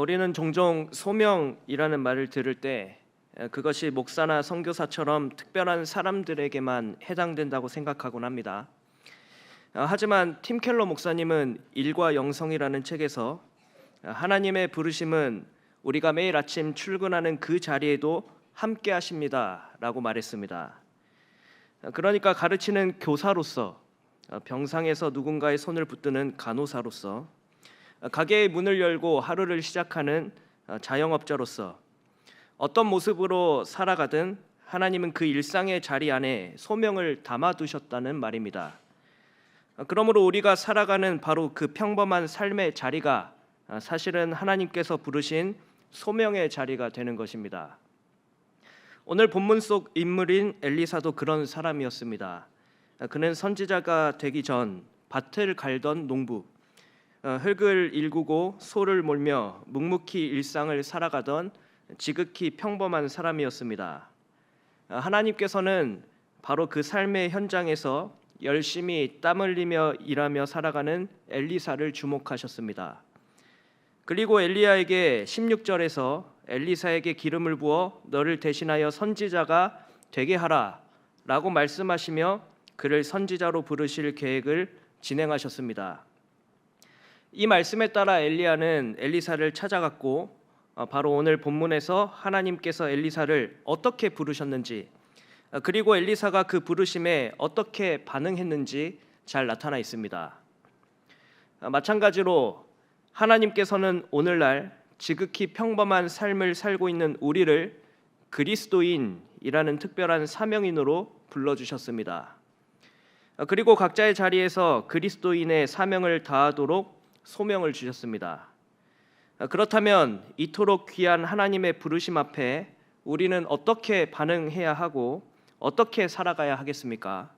우리는 종종 소명이라는 말을 들을 때 에, 그것이 목사나 선교사처럼 특별한 사람들에게만 해당된다고 생각하곤 합니다. 어, 하지만 팀 켈러 목사님은 일과 영성이라는 책에서 어, 하나님의 부르심은 우리가 매일 아침 출근하는 그 자리에도 함께 하십니다라고 말했습니다. 어, 그러니까 가르치는 교사로서 어, 병상에서 누군가의 손을 붙드는 간호사로서 어, 가게의 문을 열고 하루를 시작하는 어, 자영업자로서 어떤 모습으로 살아가든 하나님은 그 일상의 자리 안에 소명을 담아 두셨다는 말입니다. 어, 그러므로 우리가 살아가는 바로 그 평범한 삶의 자리가 어, 사실은 하나님께서 부르신 소명의 자리가 되는 것입니다. 오늘 본문 속 인물인 엘리사도 그런 사람이었습니다. 어, 그는 선지자가 되기 전 밭을 갈던 농부, 어, 흙을 일구고 소를 몰며 묵묵히 일상을 살아가던 지극히 평범한 사람이었습니다. 어, 하나님께서는 바로 그 삶의 현장에서 열심히 땀 흘리며 일하며 살아가는 엘리사를 주목하셨습니다. 그리고 엘리야에게 16절에서 엘리사에게 기름을 부어 너를 대신하여 선지자가 되게 하라라고 말씀하시며 그를 선지자로 부르실 계획을 진행하셨습니다. 이 말씀에 따라 엘리야는 엘리사를 찾아갔고 어, 바로 오늘 본문에서 하나님께서 엘리사를 어떻게 부르셨는지 어, 그리고 엘리사가 그 부르심에 어떻게 반응했는지 잘 나타나 있습니다. 어, 마찬가지로 하나님께서는 오늘날 지극히 평범한 삶을 살고 있는 우리를 그리스도인이라는 특별한 사명인으로 불러 주셨습니다. 어, 그리고 각자의 자리에서 그리스도인의 사명을 다하도록 소명을 주셨습니다. 어, 그렇다면 이토록 귀한 하나님의 부르심 앞에 우리는 어떻게 반응해야 하고 어떻게 살아가야 하겠습니까?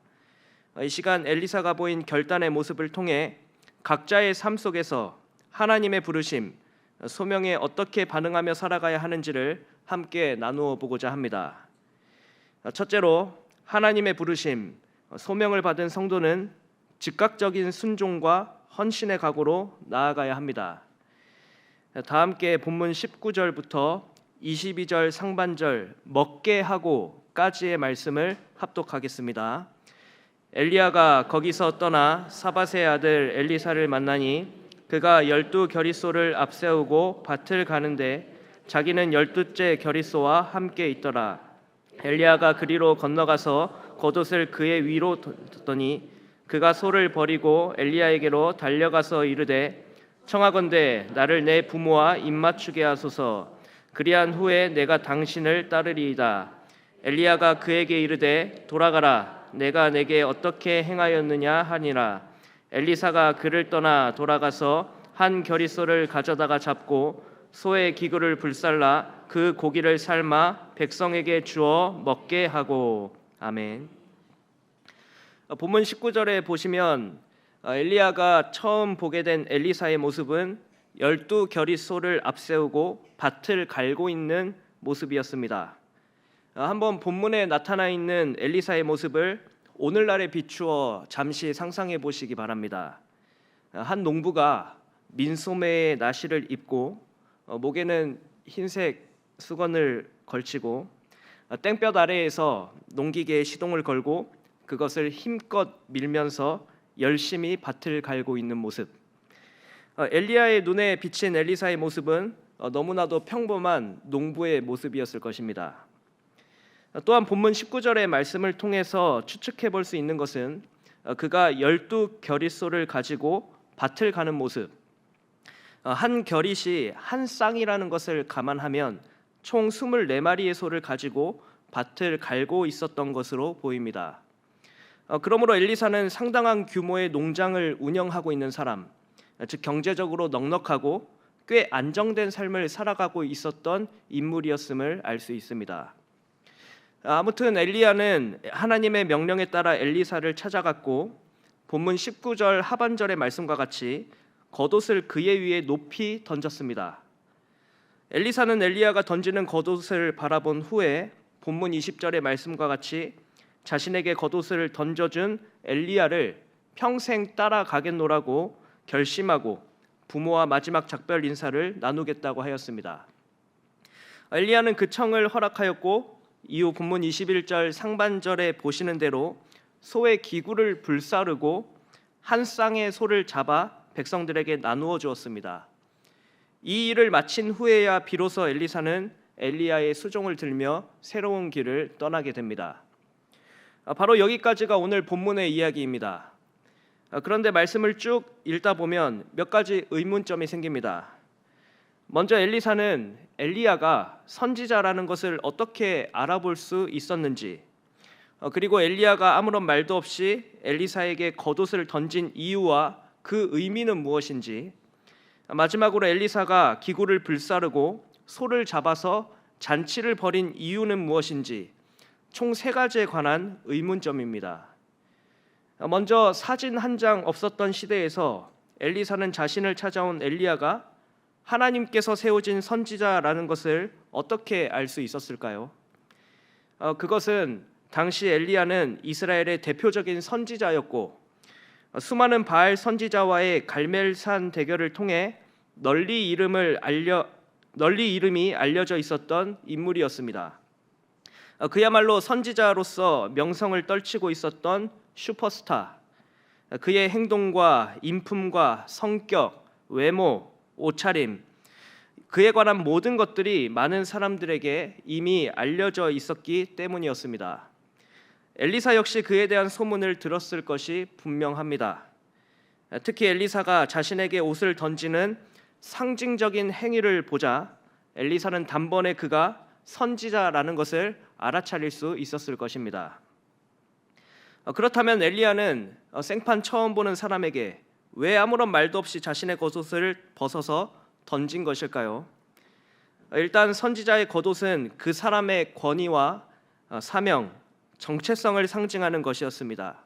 어, 이 시간 엘리사가 보인 결단의 모습을 통해 각자의 삶 속에서 하나님의 부르심, 어, 소명에 어떻게 반응하며 살아가야 하는지를 함께 나누어 보고자 합니다. 어, 첫째로 하나님의 부르심, 어, 소명을 받은 성도는 즉각적인 순종과 헌신의 각오로 나아가야 합니다. 다 함께 본문 19절부터 22절 상반절 먹게 하고까지의 말씀을 합독하겠습니다. 엘리야가 거기서 떠나 사바세 아들 엘리사를 만나니 그가 열두 결의소를 앞세우고 밭을 가는데 자기는 열두째 결의소와 함께 있더라. 엘리야가 그리로 건너가서 겉옷을 그의 위로 뒀더니 그가 소를 버리고 엘리야에게로 달려가서 이르되 청하건대 나를 내 부모와 입맞추게 하소서. 그리한 후에 내가 당신을 따르리이다. 엘리야가 그에게 이르되 돌아가라. 내가 내게 어떻게 행하였느냐 하니라. 엘리사가 그를 떠나 돌아가서 한 결의소를 가져다가 잡고 소의 기구를 불살라 그 고기를 삶아 백성에게 주어 먹게 하고. 아멘. 어, 본문 19절에 보시면 어, 엘리야가 처음 보게 된 엘리사의 모습은 열두 결의소를 앞세우고 밭을 갈고 있는 모습이었습니다. 어, 한번 본문에 나타나 있는 엘리사의 모습을 오늘날에 비추어 잠시 상상해 보시기 바랍니다. 한 농부가 민소매의 나시를 입고 목에는 흰색 수건을 걸치고 땡볕 아래에서 농기계에 시동을 걸고 그것을 힘껏 밀면서 열심히 밭을 갈고 있는 모습. 어, 엘리야의 눈에 비친 엘리사의 모습은 어, 너무나도 평범한 농부의 모습이었을 것입니다. 어, 또한 본문 19절의 말씀을 통해서 추측해 볼 수 있는 것은 그가 열두 결의소를 가지고 밭을 가는 모습. 한 결의시 한 쌍이라는 것을 감안하면 총 24마리의 소를 가지고 밭을 갈고 있었던 것으로 보입니다. 어, 그러므로 엘리사는 상당한 규모의 농장을 운영하고 있는 사람, 즉 경제적으로 넉넉하고 꽤 안정된 삶을 살아가고 있었던 인물이었음을 알 수 있습니다. 아무튼 엘리야는 하나님의 명령에 따라 엘리사를 찾아갔고 본문 19절 하반절의 말씀과 같이 겉옷을 그의 위에 높이 던졌습니다. 엘리사는 엘리야가 던지는 겉옷을 바라본 후에 본문 20절의 말씀과 같이 자신에게 겉옷을 던져준 엘리야를 평생 따라가겠노라고 결심하고 부모와 마지막 작별 인사를 나누겠다고 하였습니다. 엘리야는 그 청을 허락하였고 이후 본문 21절 상반절에 보시는 대로 소의 기구를 불사르고 한 쌍의 소를 잡아 백성들에게 나누어 주었습니다. 이 일을 마친 후에야 비로소 엘리사는 엘리야의 수종을 들며 새로운 길을 떠나게 됩니다. 아, 바로 여기까지가 오늘 본문의 이야기입니다. 아, 그런데 말씀을 쭉 읽다 보면 몇 가지 의문점이 생깁니다. 먼저 엘리사는 엘리야가 선지자라는 것을 어떻게 알아볼 수 있었는지, 어, 그리고 엘리야가 아무런 말도 없이 엘리사에게 겉옷을 던진 이유와 그 의미는 무엇인지, 마지막으로 엘리사가 기구를 불사르고 소를 잡아서 잔치를 벌인 이유는 무엇인지 총 세 가지에 관한 의문점입니다. 먼저 사진 한 장 없었던 시대에서 엘리사는 자신을 찾아온 엘리야가 하나님께서 세우진 선지자라는 것을 어떻게 알 수 있었을까요? 어, 그것은 당시 엘리야는 이스라엘의 대표적인 선지자였고 어, 수많은 바알 선지자와의 갈멜산 대결을 통해 널리 이름을 알려 널리 이름이 알려져 있었던 인물이었습니다. 어, 그야말로 선지자로서 명성을 떨치고 있었던 슈퍼스타. 어, 그의 행동과 인품과 성격, 외모, 옷차림, 그에 관한 모든 것들이 많은 사람들에게 이미 알려져 있었기 때문이었습니다. 엘리사 역시 그에 대한 소문을 들었을 것이 분명합니다. 어, 특히 엘리사가 자신에게 옷을 던지는 상징적인 행위를 보자 엘리사는 단번에 그가 선지자라는 것을 알아차릴 수 있었을 것입니다. 어, 그렇다면 엘리야는 어, 생판 처음 보는 사람에게 왜 아무런 말도 없이 자신의 겉옷을 벗어서 던진 것일까요? 어, 일단 선지자의 겉옷은 그 사람의 권위와 사명, 정체성을 상징하는 것이었습니다.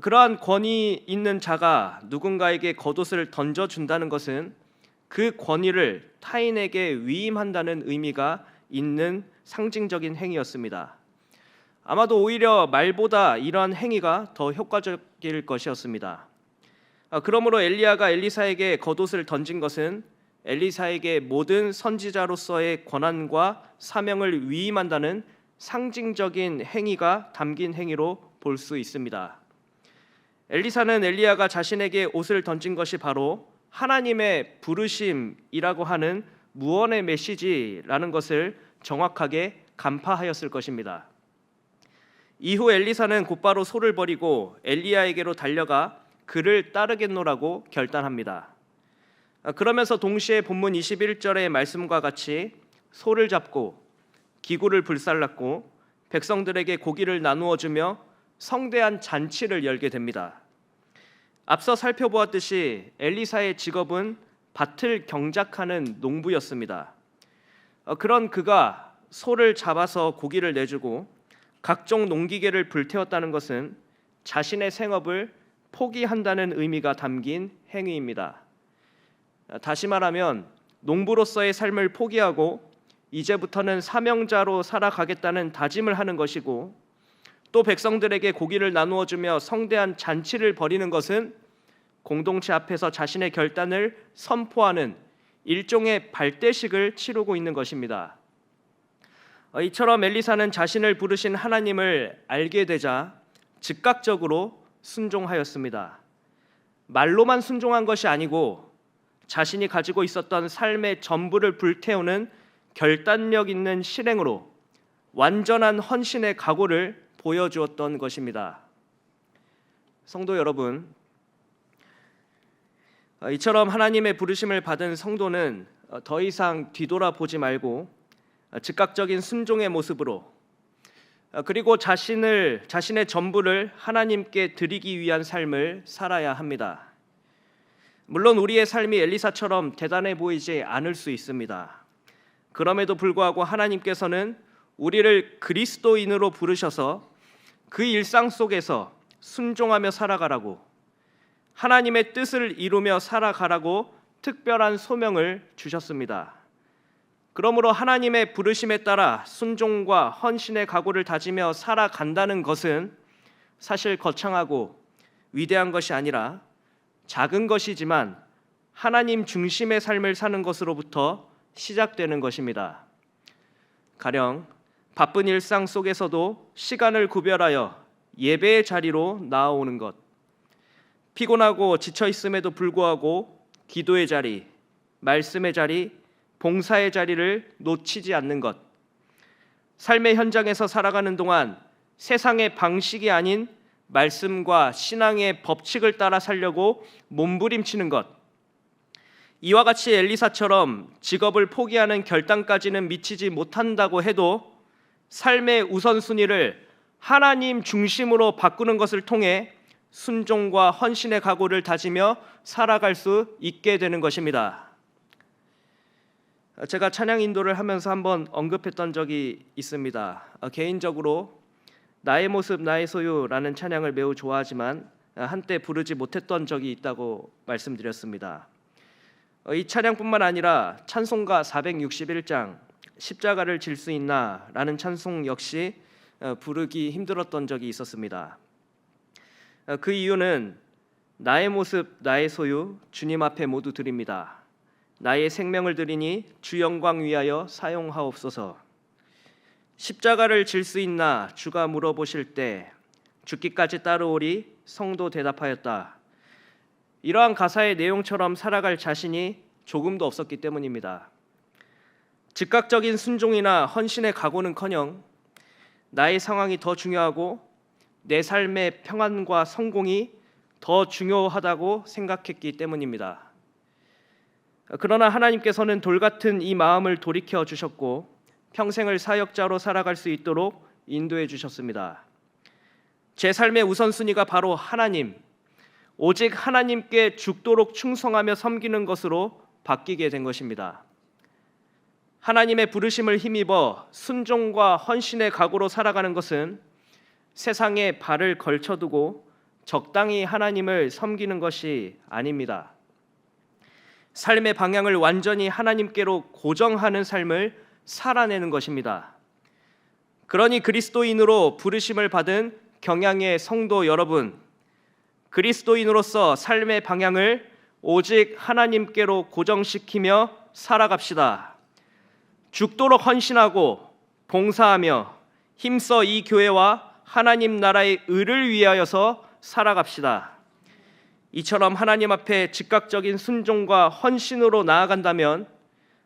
그러한 권위 있는 자가 누군가에게 겉옷을 던져 준다는 것은 그 권위를 타인에게 위임한다는 의미가 있는 상징적인 행위였습니다. 아마도 오히려 말보다 이러한 행위가 더 효과적일 것이었습니다. 아, 그러므로 엘리야가 엘리사에게 겉옷을 던진 것은 엘리사에게 모든 선지자로서의 권한과 사명을 위임한다는 상징적인 행위가 담긴 행위로 볼 수 있습니다. 엘리사는 엘리야가 자신에게 옷을 던진 것이 바로 하나님의 부르심이라고 하는 무언의 메시지라는 것을 정확하게 간파하였을 것입니다. 이후 엘리사는 곧바로 소를 버리고 엘리야에게로 달려가 그를 따르겠노라고 결단합니다. 그러면서 동시에 본문 21절의 말씀과 같이 소를 잡고 기구를 불살랐고 백성들에게 고기를 나누어 주며 성대한 잔치를 열게 됩니다. 앞서 살펴보았듯이 엘리사의 직업은 밭을 경작하는 농부였습니다. 어, 그런 그가 소를 잡아서 고기를 내주고 각종 농기계를 불태웠다는 것은 자신의 생업을 포기한다는 의미가 담긴 행위입니다. 어, 다시 말하면 농부로서의 삶을 포기하고 이제부터는 사명자로 살아가겠다는 다짐을 하는 것이고 또 백성들에게 고기를 나누어 주며 성대한 잔치를 벌이는 것은 공동체 앞에서 자신의 결단을 선포하는 일종의 발대식을 치르고 있는 것입니다. 어, 이처럼 엘리사는 자신을 부르신 하나님을 알게 되자 즉각적으로 순종하였습니다. 말로만 순종한 것이 아니고 자신이 가지고 있었던 삶의 전부를 불태우는 결단력 있는 실행으로 완전한 헌신의 각오를 보여주었던 것입니다. 성도 여러분, 어, 이처럼 하나님의 부르심을 받은 성도는 어, 더 이상 뒤돌아보지 말고 어, 즉각적인 순종의 모습으로 그리고 자신을 자신의 전부를 하나님께 드리기 위한 삶을 살아야 합니다. 물론 우리의 삶이 엘리사처럼 대단해 보이지 않을 수 있습니다. 그럼에도 불구하고 하나님께서는 우리를 그리스도인으로 부르셔서 그 일상 속에서 순종하며 살아가라고 하나님의 뜻을 이루며 살아가라고 특별한 소명을 주셨습니다. 그러므로 하나님의 부르심에 따라 순종과 헌신의 각오를 다지며 살아간다는 것은 사실 거창하고 위대한 것이 아니라 작은 것이지만 하나님 중심의 삶을 사는 것으로부터 시작되는 것입니다. 가령 바쁜 일상 속에서도 시간을 구별하여 예배의 자리로 나아오는 것, 피곤하고 지쳐 있음에도 불구하고 기도의 자리, 말씀의 자리, 봉사의 자리를 놓치지 않는 것, 삶의 현장에서 살아가는 동안 세상의 방식이 아닌 말씀과 신앙의 법칙을 따라 살려고 몸부림치는 것. 이와 같이 엘리사처럼 직업을 포기하는 결단까지는 미치지 못한다고 해도 삶의 우선순위를 하나님 중심으로 바꾸는 것을 통해 순종과 헌신의 각오를 다지며 살아갈 수 있게 되는 것입니다. 제가 찬양 인도를 하면서 한번 언급했던 적이 있습니다. 어, 개인적으로 나의 모습 나의 소유라는 찬양을 매우 좋아하지만 어, 한때 부르지 못했던 적이 있다고 말씀드렸습니다. 어, 이 찬양뿐만 아니라 찬송가 461장 십자가를 질 수 있나라는 찬송 역시 부르기 힘들었던 적이 있었습니다. 그 이유는 나의 모습 나의 소유 주님 앞에 모두 드립니다. 나의 생명을 드리니 주 영광 위하여 사용하옵소서. 십자가를 질 수 있나 주가 물어보실 때 죽기까지 따르오리 성도 대답하였다. 이러한 가사의 내용처럼 살아갈 자신이 조금도 없었기 때문입니다. 즉각적인 순종이나 헌신의 각오는커녕 나의 상황이 더 중요하고 내 삶의 평안과 성공이 더 중요하다고 생각했기 때문입니다. 그러나 하나님께서는 돌 같은 이 마음을 돌이켜 주셨고 평생을 사역자로 살아갈 수 있도록 인도해 주셨습니다. 제 삶의 우선순위가 바로 하나님, 오직 하나님께 죽도록 충성하며 섬기는 것으로 바뀌게 된 것입니다. 하나님의 부르심을 힘입어 순종과 헌신의 각오로 살아가는 것은 세상에 발을 걸쳐두고 적당히 하나님을 섬기는 것이 아닙니다. 삶의 방향을 완전히 하나님께로 고정하는 삶을 살아내는 것입니다. 그러니 그리스도인으로 부르심을 받은 경양의 성도 여러분, 그리스도인으로서 삶의 방향을 오직 하나님께로 고정시키며 살아갑시다. 죽도록 헌신하고 봉사하며 힘써 이 교회와 하나님 나라의 의를 위하여서 살아갑시다. 이처럼 하나님 앞에 즉각적인 순종과 헌신으로 나아간다면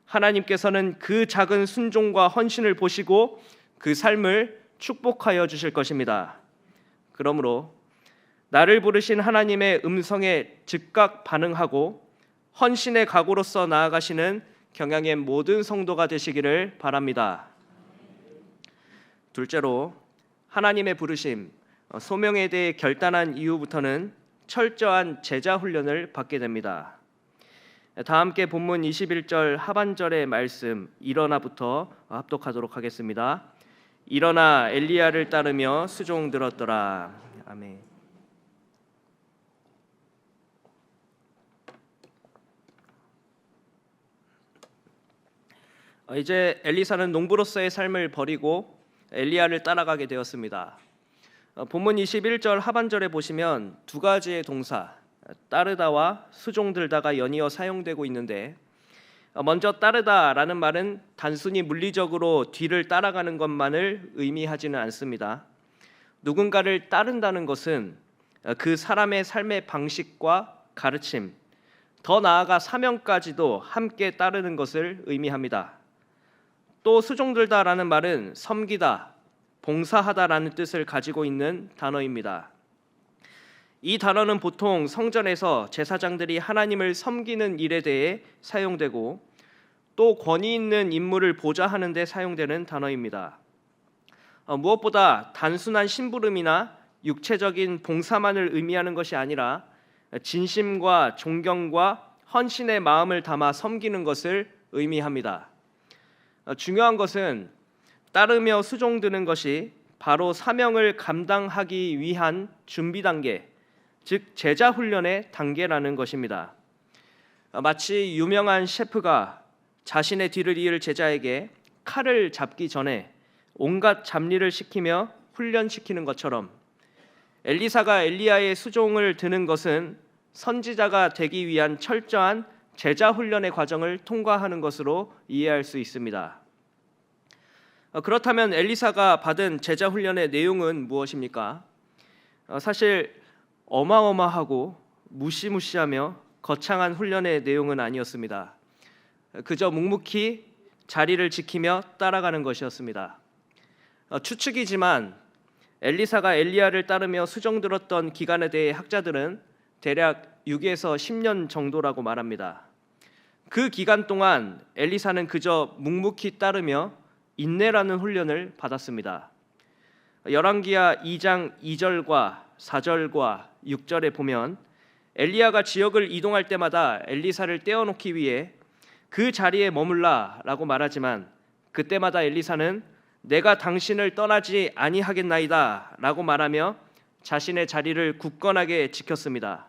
하나님께서는 그 작은 순종과 헌신을 보시고 그 삶을 축복하여 주실 것입니다. 그러므로 나를 부르신 하나님의 음성에 즉각 반응하고 헌신의 각오로서 나아가시는 경양의 모든 성도가 되시기를 바랍니다. 둘째로 하나님의 부르심 소명에 대해 결단한 이후부터는 철저한 제자 훈련을 받게 됩니다. 다 함께 본문 21절 하반절의 말씀 일어나부터 합독하도록 하겠습니다. 일어나 엘리야를 따르며 수종 들었더라. 아멘. 어, 이제 엘리사는 농부로서의 삶을 버리고 엘리야를 따라가게 되었습니다. 어, 본문 21절 하반절에 보시면 두 가지의 동사 따르다와 수종들다가 연이어 사용되고 있는데 어, 먼저 따르다라는 말은 단순히 물리적으로 뒤를 따라가는 것만을 의미하지는 않습니다. 누군가를 따른다는 것은 어, 그 사람의 삶의 방식과 가르침, 더 나아가 사명까지도 함께 따르는 것을 의미합니다. 또 수종들다라는 말은 섬기다, 봉사하다라는 뜻을 가지고 있는 단어입니다. 이 단어는 보통 성전에서 제사장들이 하나님을 섬기는 일에 대해 사용되고 또 권위 있는 임무를 보좌하는 데 사용되는 단어입니다. 어, 무엇보다 단순한 심부름이나 육체적인 봉사만을 의미하는 것이 아니라 진심과 존경과 헌신의 마음을 담아 섬기는 것을 의미합니다. 어, 중요한 것은 따르며 수종드는 것이 바로 사명을 감당하기 위한 준비 단계, 즉 제자 훈련의 단계라는 것입니다. 마치 유명한 셰프가 자신의 뒤를 이을 제자에게 칼을 잡기 전에 온갖 잡일을 시키며 훈련시키는 것처럼 엘리사가 엘리야의 수종을 드는 것은 선지자가 되기 위한 철저한 제자 훈련의 과정을 통과하는 것으로 이해할 수 있습니다. 어, 그렇다면 엘리사가 받은 제자 훈련의 내용은 무엇입니까? 어, 사실 어마어마하고 무시무시하며 거창한 훈련의 내용은 아니었습니다. 그저 묵묵히 자리를 지키며 따라가는 것이었습니다. 어, 추측이지만 엘리사가 엘리야를 따르며 수종 들었던 기간에 대해 학자들은 대략 6에서 10년 정도라고 말합니다. 그 기간 동안 엘리사는 그저 묵묵히 따르며 인내라는 훈련을 받았습니다. 열왕기하 2장 2절과 4절과 6절에 보면 엘리야가 지역을 이동할 때마다 엘리사를 떼어놓기 위해 그 자리에 머물라라고 말하지만 그때마다 엘리사는 내가 당신을 떠나지 아니하겠나이다라고 말하며 자신의 자리를 굳건하게 지켰습니다.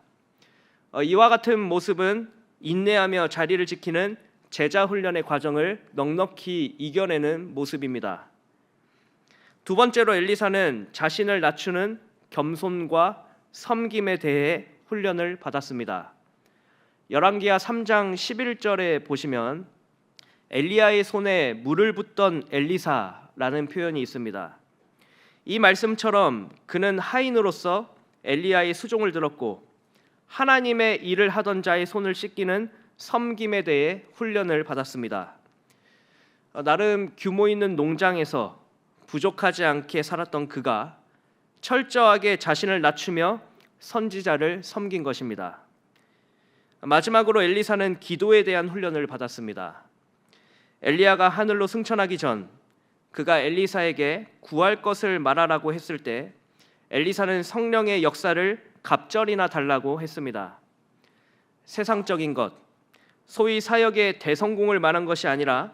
어, 이와 같은 모습은 인내하며 자리를 지키는 제자 훈련의 과정을 넉넉히 이겨내는 모습입니다. 두 번째로 엘리사는 자신을 낮추는 겸손과 섬김에 대해 훈련을 받았습니다. 열왕기하 3장 11절에 보시면 엘리야의 손에 물을 붓던 엘리사라는 표현이 있습니다. 이 말씀처럼 그는 하인으로서 엘리야의 수종을 들었고 하나님의 일을 하던 자의 손을 씻기는 섬김에 대해 훈련을 받았습니다. 어, 나름 규모 있는 농장에서 부족하지 않게 살았던 그가 철저하게 자신을 낮추며 선지자를 섬긴 것입니다. 마지막으로 엘리사는 기도에 대한 훈련을 받았습니다. 엘리야가 하늘로 승천하기 전 그가 엘리사에게 구할 것을 말하라고 했을 때 엘리사는 성령의 역사를 갑절이나 달라고 했습니다. 세상적인 것, 소위 사역의 대성공을 말한 것이 아니라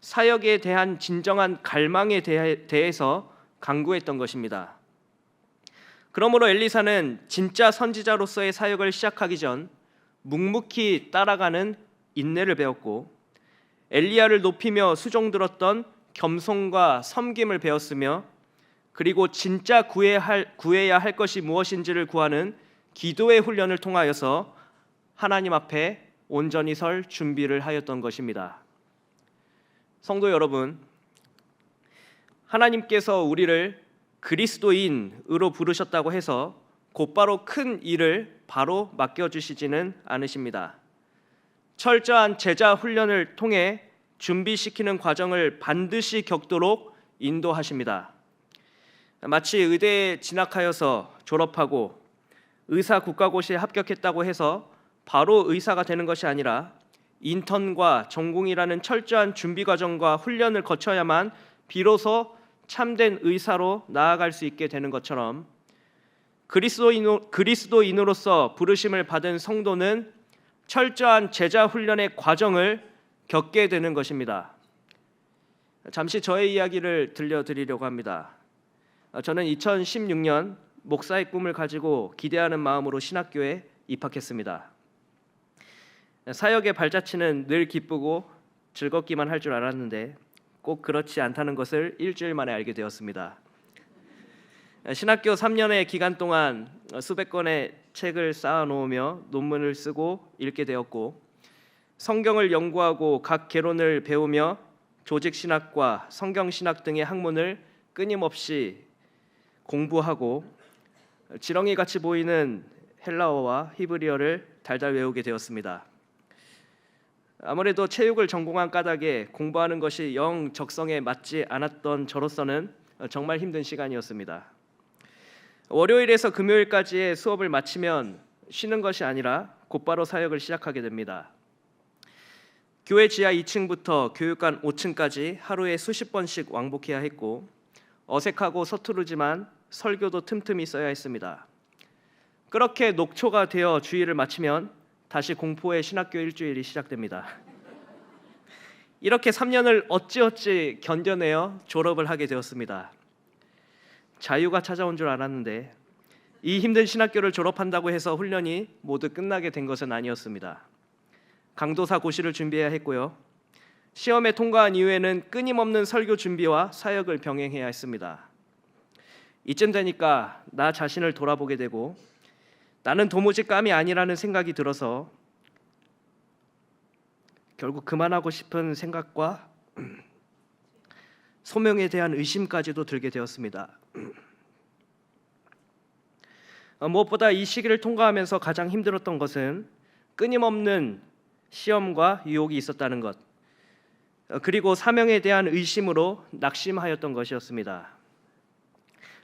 사역에 대한 진정한 갈망에 대해서 강구했던 것입니다. 그러므로 엘리사는 진짜 선지자로서의 사역을 시작하기 전 묵묵히 따라가는 인내를 배웠고 엘리야를 높이며 수종 들었던 겸손과 섬김을 배웠으며 그리고 진짜 구해야 할, 구해야 할 것이 무엇인지를 구하는 기도의 훈련을 통하여서 하나님 앞에 온전히 설 준비를 하였던 것입니다. 성도 여러분, 하나님께서 우리를 그리스도인으로 부르셨다고 해서 곧바로 큰 일을 바로 맡겨주시지는 않으십니다. 철저한 제자 훈련을 통해 준비시키는 과정을 반드시 겪도록 인도하십니다. 마치 의대에 진학하여서 졸업하고 의사 국가고시에 합격했다고 해서 바로 의사가 되는 것이 아니라 인턴과 전공이라는 철저한 준비 과정과 훈련을 거쳐야만 비로소 참된 의사로 나아갈 수 있게 되는 것처럼 그리스도인 그리스도인으로서 부르심을 받은 성도는 철저한 제자 훈련의 과정을 겪게 되는 것입니다. 잠시 저의 이야기를 들려드리려고 합니다. 저는 2016년 목사의 꿈을 가지고 기대하는 마음으로 신학교에 입학했습니다. 사역의 발자취는 늘 기쁘고 즐겁기만 할 줄 알았는데 꼭 그렇지 않다는 것을 일주일 만에 알게 되었습니다. 신학교 3년의 기간 동안 수백 권의 책을 쌓아 놓으며 논문을 쓰고 읽게 되었고 성경을 연구하고 각 개론을 배우며 조직 신학과 성경 신학 등의 학문을 끊임없이 공부하고 지렁이 같이 보이는 헬라어와 히브리어를 달달 외우게 되었습니다. 아무래도 체육을 전공한 까닭에 공부하는 것이 영 적성에 맞지 않았던 저로서는 정말 힘든 시간이었습니다. 월요일에서 금요일까지의 수업을 마치면 쉬는 것이 아니라 곧바로 사역을 시작하게 됩니다. 교회 지하 2층부터 교육관 5층까지 하루에 수십 번씩 왕복해야 했고 어색하고 서투르지만 설교도 틈틈이 써야 했습니다. 그렇게 녹초가 되어 주의를 마치면 다시 공포의 신학교 일주일이 시작됩니다. 이렇게 3년을 어찌어찌 견뎌내어 졸업을 하게 되었습니다. 자유가 찾아온 줄 알았는데 이 힘든 신학교를 졸업한다고 해서 훈련이 모두 끝나게 된 것은 아니었습니다. 강도사 고시를 준비해야 했고요. 시험에 통과한 이후에는 끊임없는 설교 준비와 사역을 병행해야 했습니다. 이쯤 되니까 나 자신을 돌아보게 되고 나는 도무지 감이 아니라는 생각이 들어서 결국 그만하고 싶은 생각과 소명에 대한 의심까지도 들게 되었습니다. 어, 무엇보다 이 시기를 통과하면서 가장 힘들었던 것은 끊임없는 시험과 유혹이 있었다는 것, 어, 그리고 사명에 대한 의심으로 낙심하였던 것이었습니다.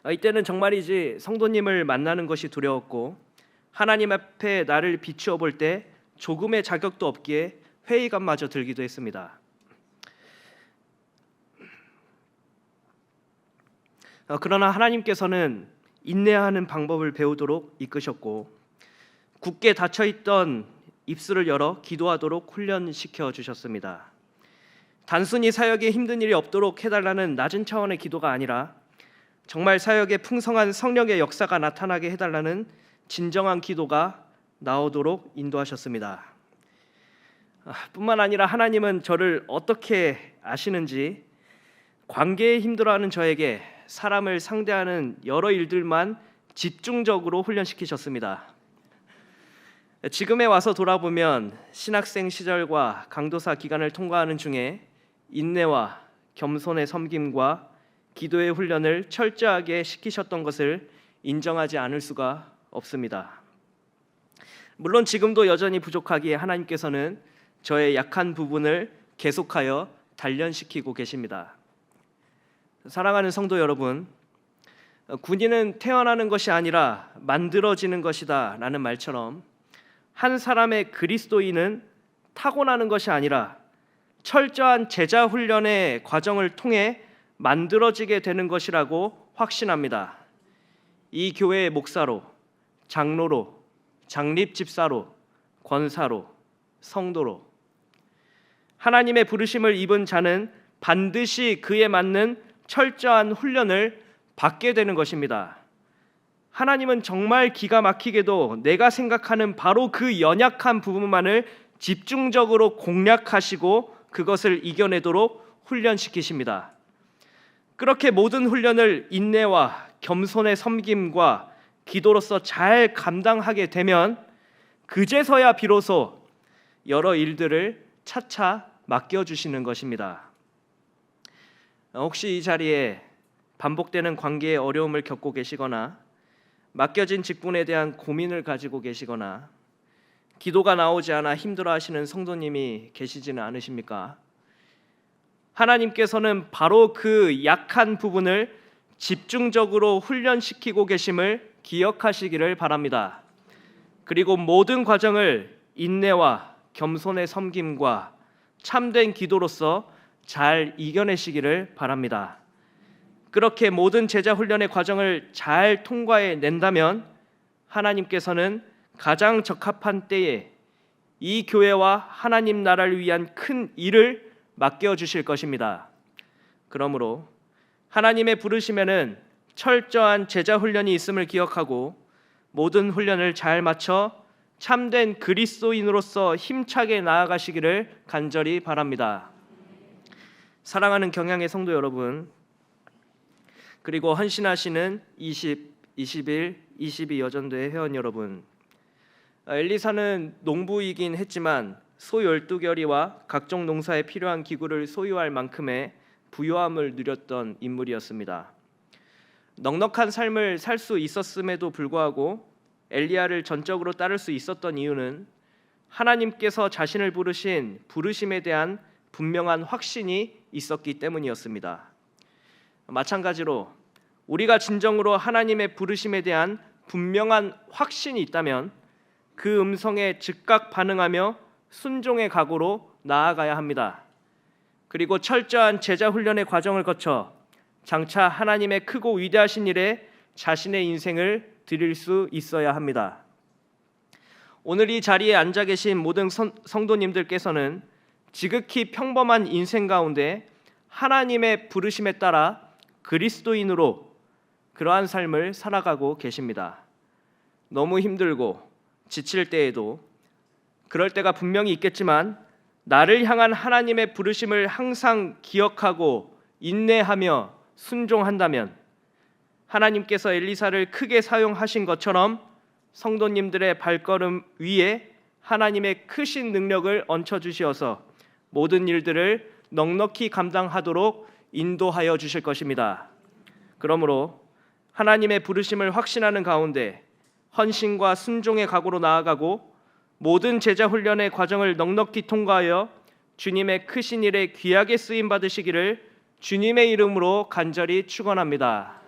어, 이때는 정말이지 성도님을 만나는 것이 두려웠고 하나님 앞에 나를 비추어 볼 때 조금의 자격도 없기에 회의감마저 들기도 했습니다. 어, 그러나 하나님께서는 인내하는 방법을 배우도록 이끄셨고 굳게 닫혀 있던 입술을 열어 기도하도록 훈련시켜 주셨습니다. 단순히 사역에 힘든 일이 없도록 해달라는 낮은 차원의 기도가 아니라 정말 사역에 풍성한 성령의 역사가 나타나게 해달라는 진정한 기도가 나오도록 인도하셨습니다. 아, 뿐만 아니라 하나님은 저를 어떻게 아시는지 관계에 힘들어하는 저에게 사람을 상대하는 여러 일들만 집중적으로 훈련시키셨습니다. 지금에 와서 돌아보면 신학생 시절과 강도사 기간을 통과하는 중에 인내와 겸손의 섬김과 기도의 훈련을 철저하게 시키셨던 것을 인정하지 않을 수가 없습니다. 물론 지금도 여전히 부족하기에 하나님께서는 저의 약한 부분을 계속하여 단련시키고 계십니다. 사랑하는 성도 여러분, 군인은 태어나는 것이 아니라 만들어지는 것이다라는 말처럼 한 사람의 그리스도인은 타고나는 것이 아니라 철저한 제자 훈련의 과정을 통해 만들어지게 되는 것이라고 확신합니다. 이 교회의 목사로, 장로로, 장립 집사로, 권사로, 성도로 하나님의 부르심을 입은 자는 반드시 그에 맞는 철저한 훈련을 받게 되는 것입니다. 하나님은 정말 기가 막히게도 내가 생각하는 바로 그 연약한 부분만을 집중적으로 공략하시고 그것을 이겨내도록 훈련시키십니다. 그렇게 모든 훈련을 인내와 겸손의 섬김과 기도로서 잘 감당하게 되면 그제서야 비로소 여러 일들을 차차 맡겨 주시는 것입니다. 혹시 이 자리에 반복되는 관계의 어려움을 겪고 계시거나 맡겨진 직분에 대한 고민을 가지고 계시거나 기도가 나오지 않아 힘들어하시는 성도님이 계시지는 않으십니까? 하나님께서는 바로 그 약한 부분을 집중적으로 훈련시키고 계심을 기억하시기를 바랍니다. 그리고 모든 과정을 인내와 겸손의 섬김과 참된 기도로서 잘 이겨내시기를 바랍니다. 그렇게 모든 제자 훈련의 과정을 잘 통과해 낸다면 하나님께서는 가장 적합한 때에 이 교회와 하나님 나라를 위한 큰 일을 맡겨 주실 것입니다. 그러므로 하나님의 부르심에는 철저한 제자 훈련이 있음을 기억하고 모든 훈련을 잘 마쳐 참된 그리스도인으로서 힘차게 나아가시기를 간절히 바랍니다. 사랑하는 경향의 성도 여러분, 그리고 헌신하시는 20, 21, 22 여전도의 회원 여러분, 아, 엘리사는 농부이긴 했지만 소 12결이와 각종 농사에 필요한 기구를 소유할 만큼의 부유함을 누렸던 인물이었습니다. 넉넉한 삶을 살 수 있었음에도 불구하고 엘리야를 전적으로 따를 수 있었던 이유는 하나님께서 자신을 부르신 부르심에 대한 분명한 확신이 있었기 때문이었습니다. 마찬가지로 우리가 진정으로 하나님의 부르심에 대한 분명한 확신이 있다면 그 음성에 즉각 반응하며 순종의 각오로 나아가야 합니다. 그리고 철저한 제자 훈련의 과정을 거쳐 장차 하나님의 크고 위대하신 일에 자신의 인생을 드릴 수 있어야 합니다. 오늘 이 자리에 앉아 계신 모든 성도님들께서는 지극히 평범한 인생 가운데 하나님의 부르심에 따라 그리스도인으로 그러한 삶을 살아가고 계십니다. 너무 힘들고 지칠 때에도 그럴 때가 분명히 있겠지만 나를 향한 하나님의 부르심을 항상 기억하고 인내하며 순종한다면 하나님께서 엘리사를 크게 사용하신 것처럼 성도님들의 발걸음 위에 하나님의 크신 능력을 얹혀 주시어서 모든 일들을 넉넉히 감당하도록 인도하여 주실 것입니다. 그러므로 하나님의 부르심을 확신하는 가운데 헌신과 순종의 각오로 나아가고 모든 제자 훈련의 과정을 넉넉히 통과하여 주님의 크신 일에 귀하게 쓰임 받으시기를 주님의 이름으로 간절히 축원합니다.